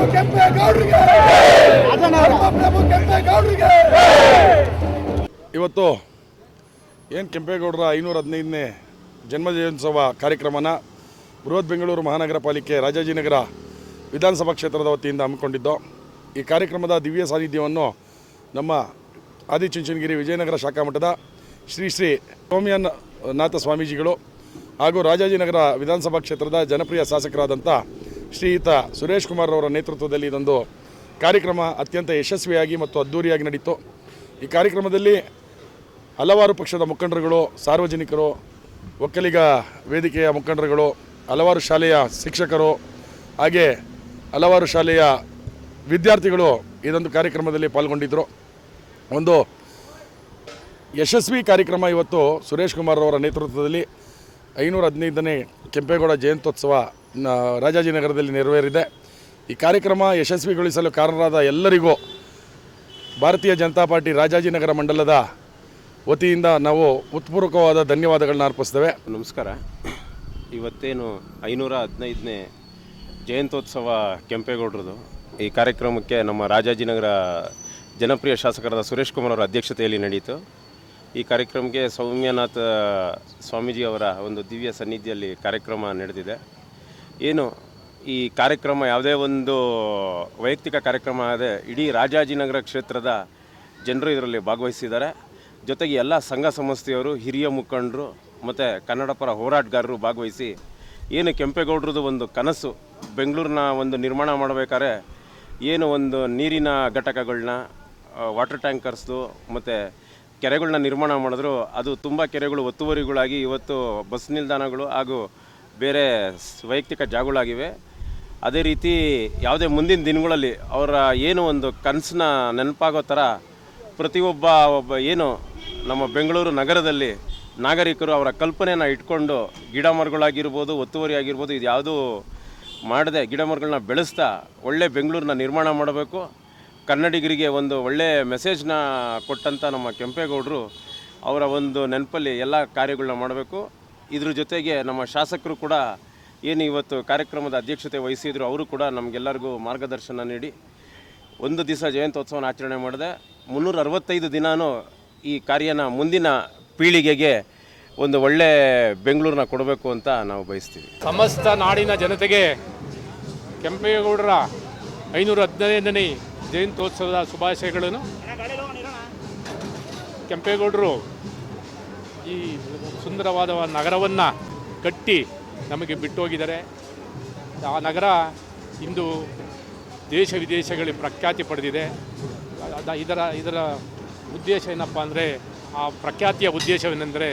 ಪ್ರಭು ಪ್ರಭು ಕೆಂಪೇಗೌಡರಿಗೆ ಇವತ್ತು ಏನು ಕೆಂಪೇಗೌಡರ ಐನೂರ ಹದಿನೈದನೇ ಜನ್ಮ ಜಯಂತ್ಸವ ಕಾರ್ಯಕ್ರಮನ ಬೃಹತ್ ಬೆಂಗಳೂರು ಮಹಾನಗರ ಪಾಲಿಕೆ ರಾಜಾಜಿನಗರ ವಿಧಾನಸಭಾ ಕ್ಷೇತ್ರದ ವತಿಯಿಂದ ಹಮ್ಮಿಕೊಂಡಿದ್ದು. ಈ ಕಾರ್ಯಕ್ರಮದ ದಿವ್ಯ ಸಾನ್ನಿಧ್ಯವನ್ನು ನಮ್ಮ ಆದಿಚುಂಚನಗಿರಿ ವಿಜಯನಗರ ಶಾಖಾ ಮಠದ ಶ್ರೀ ಶ್ರೀ ಸೋಮಿಯನ್ ನಾಥ ಸ್ವಾಮೀಜಿಗಳು ಹಾಗೂ ರಾಜಾಜಿನಗರ ವಿಧಾನಸಭಾ ಕ್ಷೇತ್ರದ ಜನಪ್ರಿಯ ಶಾಸಕರಾದಂಥ ಶ್ರೀಯುತ ಸುರೇಶ್ ಕುಮಾರ್ ಅವರ ನೇತೃತ್ವದಲ್ಲಿ ಇದೊಂದು ಕಾರ್ಯಕ್ರಮ ಅತ್ಯಂತ ಯಶಸ್ವಿಯಾಗಿ ಮತ್ತು ಅದ್ಧೂರಿಯಾಗಿ ನಡೀತು. ಈ ಕಾರ್ಯಕ್ರಮದಲ್ಲಿ ಹಲವಾರು ಪಕ್ಷದ ಮುಖಂಡರುಗಳು, ಸಾರ್ವಜನಿಕರು, ಒಕ್ಕಲಿಗ ವೇದಿಕೆಯ ಮುಖಂಡರುಗಳು, ಹಲವಾರು ಶಾಲೆಯ ಶಿಕ್ಷಕರು ಹಾಗೆ ಹಲವಾರು ಶಾಲೆಯ ವಿದ್ಯಾರ್ಥಿಗಳು ಇದೊಂದು ಕಾರ್ಯಕ್ರಮದಲ್ಲಿ ಪಾಲ್ಗೊಂಡಿದ್ದರು ಒಂದು ಯಶಸ್ವಿ ಕಾರ್ಯಕ್ರಮ ಇವತ್ತು ಸುರೇಶ್ ಕುಮಾರ್ ಅವರ ನೇತೃತ್ವದಲ್ಲಿ ಐನೂರ ಹದಿನೈದನೇ ಕೆಂಪೇಗೌಡ ಜಯಂತ್ಯೋತ್ಸವ ರಾಜಾಜಿನಗರದಲ್ಲಿ ನೆರವೇರಿದೆ. ಈ ಕಾರ್ಯಕ್ರಮ ಯಶಸ್ವಿಗೊಳಿಸಲು ಕಾರಣರಾದ ಎಲ್ಲರಿಗೂ ಭಾರತೀಯ ಜನತಾ ಪಾರ್ಟಿ ರಾಜಾಜಿನಗರ ಮಂಡಲದ ವತಿಯಿಂದ ನಾವು ಉತ್ಪೂರ್ವಕವಾದ ಧನ್ಯವಾದಗಳನ್ನ ಅರ್ಪಿಸ್ತೇವೆ. ನಮಸ್ಕಾರ. ಇವತ್ತೇನು ಐನೂರ ಹದಿನೈದನೇ ಜಯಂತ್ಯೋತ್ಸವ ಕೆಂಪೇಗೌಡರದು. ಈ ಕಾರ್ಯಕ್ರಮಕ್ಕೆ ನಮ್ಮ ರಾಜಾಜಿನಗರ ಜನಪ್ರಿಯ ಶಾಸಕರಾದ ಸುರೇಶ್ ಕುಮಾರ್ ಅವರ ಅಧ್ಯಕ್ಷತೆಯಲ್ಲಿ ನಡೆಯಿತು. ಈ ಕಾರ್ಯಕ್ರಮಕ್ಕೆ ಸೌಮ್ಯನಾಥ ಸ್ವಾಮೀಜಿ ಅವರ ಒಂದು ದಿವ್ಯ ಸನ್ನಿಧಿಯಲ್ಲಿ ಕಾರ್ಯಕ್ರಮ ನಡೆದಿದೆ. ಏನು ಈ ಕಾರ್ಯಕ್ರಮ ಯಾವುದೇ ಒಂದು ವೈಯಕ್ತಿಕ ಕಾರ್ಯಕ್ರಮ ಆದರೆ ಇಡೀ ರಾಜಾಜಿನಗರ ಕ್ಷೇತ್ರದ ಜನರು ಇದರಲ್ಲಿ ಭಾಗವಹಿಸಿದ್ದಾರೆ. ಜೊತೆಗೆ ಎಲ್ಲ ಸಂಘ ಸಂಸ್ಥೆಯವರು, ಹಿರಿಯ ಮುಖಂಡರು ಮತ್ತು ಕನ್ನಡ ಪರ ಹೋರಾಟಗಾರರು ಭಾಗವಹಿಸಿ ಏನು ಕೆಂಪೇಗೌಡರದು ಒಂದು ಕನಸು ಬೆಂಗಳೂರನ್ನ ಒಂದು ನಿರ್ಮಾಣ ಮಾಡಬೇಕಾದ್ರೆ ಏನು ಒಂದು ನೀರಿನ ಘಟಕಗಳನ್ನ ವಾಟರ್ ಟ್ಯಾಂಕರ್ಸ್ದು ಮತ್ತು ಕೆರೆಗಳನ್ನ ನಿರ್ಮಾಣ ಮಾಡಿದ್ರು. ಅದು ತುಂಬ ಕೆರೆಗಳು ಒತ್ತುವರಿಗಳಾಗಿ ಇವತ್ತು ಬಸ್ ನಿಲ್ದಾಣಗಳು ಹಾಗೂ ಬೇರೆ ವೈಯಕ್ತಿಕ ಜಾಗಗಳಾಗಿವೆ. ಅದೇ ರೀತಿ ಯಾವುದೇ ಮುಂದಿನ ದಿನಗಳಲ್ಲಿ ಅವರ ಏನು ಒಂದು ಕನಸನ್ನ ನೆನಪಾಗೋ ಥರ ಪ್ರತಿಯೊಬ್ಬ ಒಬ್ಬ ಏನು ನಮ್ಮ ಬೆಂಗಳೂರು ನಗರದಲ್ಲಿ ನಾಗರಿಕರು ಅವರ ಕಲ್ಪನೆಯನ್ನು ಇಟ್ಕೊಂಡು ಗಿಡ ಮರಗಳಾಗಿರ್ಬೋದು, ಒತ್ತುವರಿ ಆಗಿರ್ಬೋದು, ಇದು ಯಾವುದೂ ಮಾಡದೆ ಗಿಡ ಮರಗಳನ್ನ ಬೆಳೆಸ್ತಾ ಒಳ್ಳೆ ಬೆಂಗಳೂರನ್ನ ನಿರ್ಮಾಣ ಮಾಡಬೇಕು. ಕನ್ನಡಿಗರಿಗೆ ಒಂದು ಒಳ್ಳೆ ಮೆಸೇಜ್ನ ಕೊಟ್ಟಂಥ ನಮ್ಮ ಕೆಂಪೇಗೌಡರು ಅವರ ಒಂದು ನೆನಪಲ್ಲಿ ಎಲ್ಲ ಕಾರ್ಯಗಳನ್ನ ಮಾಡಬೇಕು. ಇದ್ರ ಜೊತೆಗೆ ನಮ್ಮ ಶಾಸಕರು ಕೂಡ ಏನು ಇವತ್ತು ಕಾರ್ಯಕ್ರಮದ ಅಧ್ಯಕ್ಷತೆ ವಹಿಸಿದ್ರು, ಅವರು ಕೂಡ ನಮಗೆಲ್ಲರಿಗೂ ಮಾರ್ಗದರ್ಶನ ನೀಡಿ ಒಂದು ದಿವಸ ಜಯಂತ್ಯೋತ್ಸವನ ಆಚರಣೆ ಮಾಡಿದೆ. ಮುನ್ನೂರ ಅರವತ್ತೈದು ದಿನಾನೂ ಈ ಕಾರ್ಯನ ಮುಂದಿನ ಪೀಳಿಗೆಗೆ ಒಂದು ಒಳ್ಳೆ ಬೆಂಗಳೂರನ್ನ ಕೊಡಬೇಕು ಅಂತ ನಾವು ಬಯಸ್ತೀವಿ. ಸಮಸ್ತ ನಾಡಿನ ಜನತೆಗೆ ಕೆಂಪೇಗೌಡರ ಐನೂರ ಹದಿನೈದನೇ ಜಯಂತ್ಯೋತ್ಸವದ ಶುಭಾಶಯಗಳನ್ನು. ಕೆಂಪೇಗೌಡರು ಈ ಸುಂದರವಾದ ನಗರವನ್ನು ಕಟ್ಟಿ ನಮಗೆ ಬಿಟ್ಟೋಗಿದ್ದಾರೆ. ಆ ನಗರ ಇಂದು ದೇಶ ವಿದೇಶಗಳಿಗೆ ಪ್ರಖ್ಯಾತಿ ಪಡೆದಿದೆ. ಇದರ ಇದರ ಉದ್ದೇಶ ಏನಪ್ಪ ಅಂದರೆ, ಆ ಪ್ರಖ್ಯಾತಿಯ ಉದ್ದೇಶವೇನೆಂದರೆ,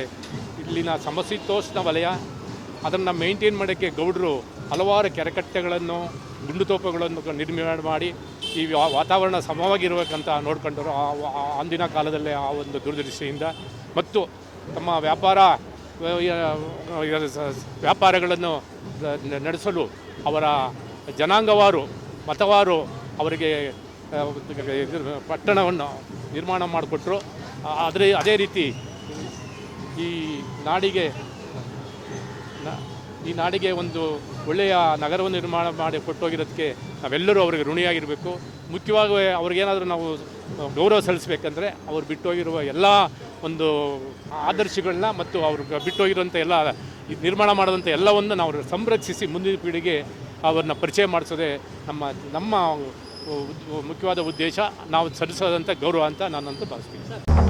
ಇಲ್ಲಿನ ಸಮಶೀತೋಷ್ಣ ವಲಯ, ಅದನ್ನು ಮೇಂಟೈನ್ ಮಾಡೋಕ್ಕೆ ಗೌಡರು ಹಲವಾರು ಕೆರೆಕಟ್ಟೆಗಳನ್ನು ಗುಂಡುತೋಪುಗಳನ್ನು ನಿರ್ಮಾಣ ಮಾಡಿ, ಈ ವಾತಾವರಣ ಸಮವಾಗಿರಬೇಕಂತ ನೋಡ್ಕೊಂಡರು ಆ, ಅಂದಿನ ಕಾಲದಲ್ಲೇ ಆ ಒಂದು ದೂರದೃಷ್ಟಿಯಿಂದ. ಮತ್ತು ತಮ್ಮ ವ್ಯಾಪಾರ ವ್ಯಾಪಾರಗಳನ್ನು ನಡೆಸಲು ಅವರ ಜನಾಂಗವಾರು, ಮತವಾರು ಅವರಿಗೆ ಪಟ್ಟಣವನ್ನು ನಿರ್ಮಾಣ ಮಾಡಿಕೊಟ್ರು. ಆದರೆ ಅದೇ ರೀತಿ ಈ ನಾಡಿಗೆ ಈ ನಾಡಿಗೆ ಒಂದು ಒಳ್ಳೆಯ ನಗರವನ್ನು ನಿರ್ಮಾಣ ಮಾಡಿ ಕೊಟ್ಟೋಗಿರೋದಕ್ಕೆ ನಾವೆಲ್ಲರೂ ಅವರಿಗೆ ಋಣಿಯಾಗಿರಬೇಕು. ಮುಖ್ಯವಾಗಿ ಅವ್ರಿಗೇನಾದರೂ ನಾವು ಗೌರವ ಸಲ್ಲಿಸಬೇಕಂದ್ರೆ ಅವ್ರು ಬಿಟ್ಟೋಗಿರುವ ಎಲ್ಲ ಒಂದು ಆದರ್ಶಗಳನ್ನ ಮತ್ತು ಅವರು ಬಿಟ್ಟೋಗಿರೋಂಥ ಎಲ್ಲ ನಿರ್ಮಾಣ ಮಾಡಿದಂಥ ಎಲ್ಲವನ್ನು ನಾವು ಸಂರಕ್ಷಿಸಿ ಮುಂದಿನ ಪೀಳಿಗೆ ಅವ್ರನ್ನ ಪರಿಚಯ ಮಾಡಿಸೋದೇ ನಮ್ಮ ನಮ್ಮ ಮುಖ್ಯವಾದ ಉದ್ದೇಶ. ನಾವು ಸಲ್ಲಿಸೋದಂಥ ಗೌರವ ಅಂತ ನಾನಂತೂ ಭಾವಿಸ್ತೀನಿ.